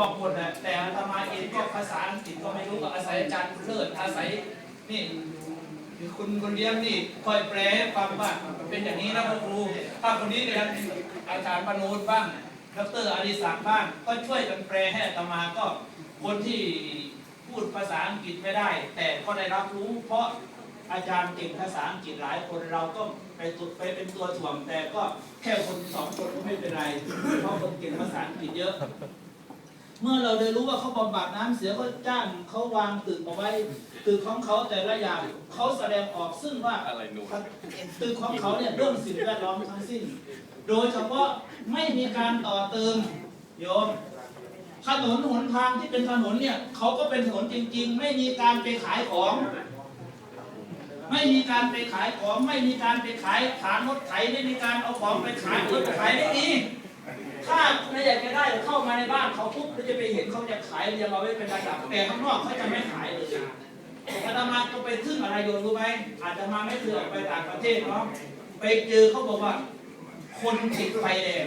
บอกหมดนะแต่อาตมาเองก็ภาษาอังกฤษก็ไม่รู้ก็อาศัยอาจารย์เลิศอาศัยนี่คุณคนเลี้ยงนี่คอยแปลให้ฟังว่ามันเป็นอย่างนี้นะพ่อครูถ้าคนนี้เรียอาจารย์ปนูนบ้างดรอดิศักบ้างก็ช่วยกันแปลให้อาตมาก็คนที่พูดภาษาอังกฤษไม่ได้ แต่ก็ได้รับรู้ เพราะอาจารย์เก่งภาษาอังกฤษหลายคนเราก็ไปตุไปเป็นตัวถ่วงแต่ก็แค่คนสองคนก็ไม่เป็นไรเพราะคนเก่งภาษาอังกฤษเยอะ เมื่อเราได้รู้ว่าเขาบำบัดน้ำเสียก็จ้างเขาวางตึกเอาไว้ตึกของเขาแต่ละอย่างเขาแสดงออกซึ่งว่าอะไรนูตึกของเขาเนี่ยเรื่องสิ่งแวดล้อมทั้งสิ้น โดยเฉพาะไม่มีการต่อเติมโยมถนนหนทางที่เป็นถนนเนี่ยเขาก็เป็นถนนจริง ๆ ไม่มีการไปขายของ ไม่มีการไปขายของ ไม่มีการไปขายฐานรถไถไม่มีการเอาของไปขายรถขายไม่มีถ้า อยากจะได้เข้ามาในบ้านเขาปุ๊บเราจะไปเห็นเขาจะขายเรียงเอาไว้เป็นระดับแต่ข้างนอกเขาจะไม่ขายเลยอาตมาก็ไปทึ่งอะไรโยนรู้ไหมอาตมาไม่เคยออกไปต่างประเทศเนาะไปเจอเขาบอกว่า คนติดไฟแดง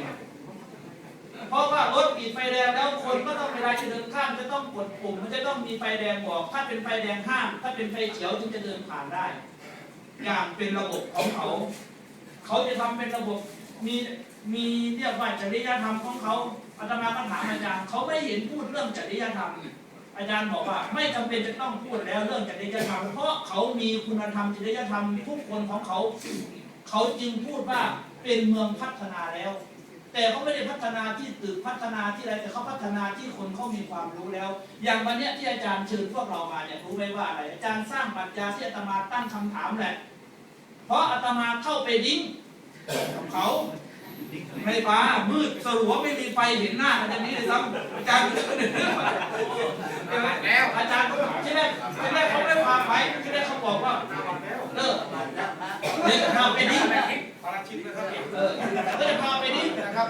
เพราะว่ารถติดไฟแดงแล้วคนก็ต้องเวลาจะเดินข้ามจะต้องกดปุ่มมันจะต้องมีไฟแดงบอก ถ้าเป็นไฟแดงห้าม ถ้าเป็นไฟเขียวจึงจะเดินผ่านได้ อย่างเป็นระบบของเขา เขาจะทำเป็นระบบ มีมีเรียกว่าจริยธรรมของเขาอาตมาก็ถามอาจารย์เขาไม่เห็นพูดเรื่องจริยธรรม อาจารย์บอกว่า ไม่จำเป็นจะต้องพูดแล้วเรื่องจริยธรรม เพราะเขามีคุณธรรมจริยธรรมทุกคนของเขา เขาจึงพูดว่าเป็นเมืองพัฒนาแล้ว แต่เขาไม่ได้พัฒนาที่ตึกพัฒนาที่อะไรแต่เขาพัฒนาที่คนเขามีความรู้แล้ว อย่างวันนี้ที่อาจารย์เชิญพวกเรามาเนี่ยรู้ไหมว่าอะไรอาจารย์สร้างปรัชญาที่อาตมาตั้งคำถามแหละ เพราะอาตมาเข้าไปดิ้ง กับเขาไม่ฟ้ามืดสลัวไม่มีไฟเห็นหน้ากันอย่างนี้เลยซ้ำอาจารย์แล้วอาจารย์ก็ที่แรกที่แรกเขาไม่พาไปที่แรกเขาบอกว่าเลิกเดี๋ยวจะพาไปดิ้งเออก็จะพาไปดิ้งนะครับ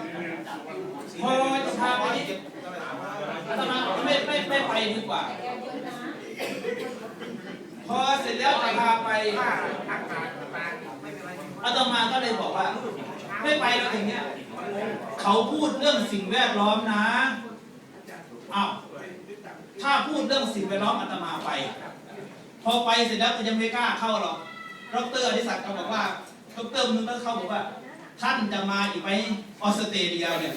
พอจะพาไปดิ้งอาตมาไม่ไม่ไม่ไปดีกว่า พอเสร็จแล้วจะพาไป อาตมาก็เลยบอกว่า ไม่ไปแล้วอย่างเงี้ยเขาพูดเรื่องสิ่งแวดล้อมนะอ้าวถ้าพูดเรื่องสิ่งแวดล้อมอาตมาไป พอไปเสร็จแล้วก็ยังไม่กล้าเข้าหรอกดรอธิศักดิ์ก็บอกว่าดรมึงก็เข้าบอกว่า ท่านจะมาอีกไหมออสเตรเลียเนี่ย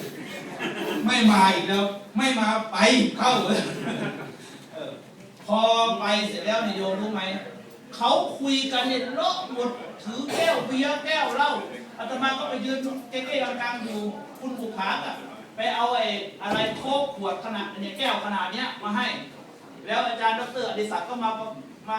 ไม่มาอีกแล้ว ไม่มาไปเข้าเออพอไปเสร็จแล้วนี่ยโยมรู้ไหม เขาคุยกันเนี่ยเลาะหมดถือแก้วเบียร์แก้วเหล้าอาตมาก็ไปยืนเก๊ๆกลางๆอยู่คุณบุภาอะไปเอาไอ้อะไรโคกขวดขนาดเนี่ยแก้วขนาดเนี้ยมาให้ แล้วอาจารย์ดรอดิศักดิ์ก็มามา